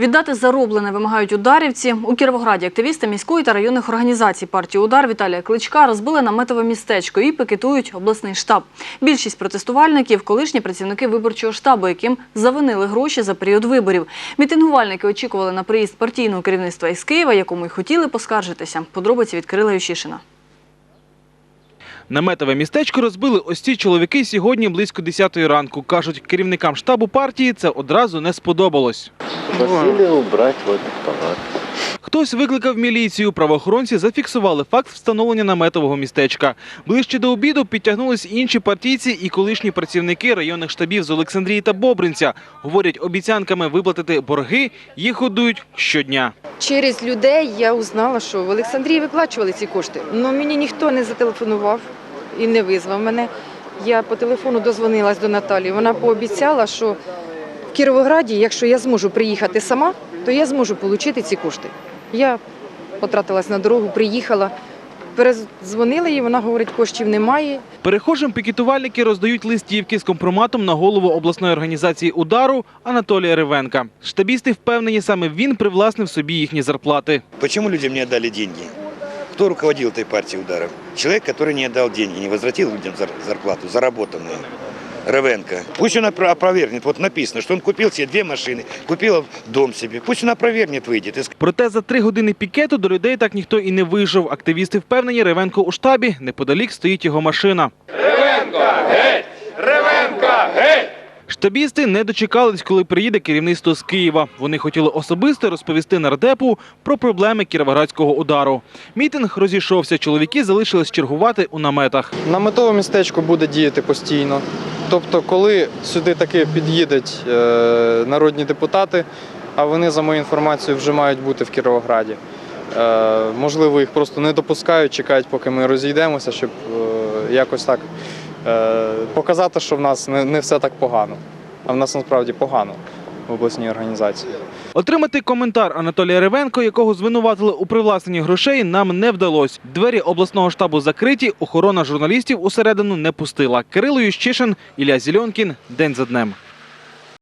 Віддати зароблене вимагають ударівці. У Кіровограді активісти міської та районних організацій партії «Удар» Віталія Кличка розбили наметове містечко і пикетують обласний штаб. Більшість протестувальників – колишні працівники виборчого штабу, яким завинили гроші за період виборів. Мітингувальники очікували на приїзд партійного керівництва із Києва, якому й хотіли поскаржитися. Подробиці відкрила Ющишина. Наметове містечко розбили ось ці чоловіки сьогодні близько 10-ї ранку. Кажуть, керівникам штабу партії це одразу не сподобалось. Просили убрать вот этот палат. Хтось викликав міліцію. Правоохоронці зафіксували факт встановлення наметового містечка. Ближче до обіду підтягнулись інші партійці і колишні працівники районних штабів з Олександрії та Бобринця. Говорять, обіцянками виплатити борги їх годують щодня. Через людей я узнала, що в Олександрії виплачували ці кошти. але мені ніхто не зателефонував і не визвав мене. Я по телефону дозвонилась до Наталії. Вона пообіцяла, що в Кіровограді, якщо я зможу приїхати сама, то я зможу отримати ці кошти. Я потратилась на дорогу, приїхала, перезвонила їй, вона говорить, коштів немає. Перехожим пікетувальники роздають листівки з компроматом на голову обласної організації удару Анатолія Ревенка. Штабісти впевнені, саме він привласнив собі їхні зарплати. Почему людям не отдали деньги? Кто руководил этой партией ударов? Человек, который не отдал деньги, не возвратил людям зар- зарплату, заработанную. Ревенко. Пусть он опро- опровергнет. Вот написано, что он купил себе две машины, купил дом себе. Пусть он опровергнет, выйдет. и Проте за три години пікету до людей так ніхто і не вийшов. Активісти впевнені, Ревенко у штабі. Неподалік стоїть його машина. Штабісти не дочекались, коли приїде керівництво з Києва. Вони хотіли особисто розповісти нардепу про проблеми кіровоградського удару. Мітинг розійшовся. Чоловіки залишились чергувати у наметах. Наметове містечко буде діяти постійно. Тобто, коли сюди таки під'їдуть е, народні депутати, а вони, за моєю інформацією, вже мають бути в Кіровограді. Е, можливо, їх просто не допускають, чекають, поки ми розійдемося, щоб е, якось так показати, що в нас не все так погано. А в нас насправді погано обласній організації. Отримати коментар Анатолія Ревенко, якого звинуватили у привласненні грошей, нам не вдалося. Двері обласного штабу закриті, охорона журналістів усередину не пустила. Кирило Ющишин, Ілля Зільонкін. День за днем.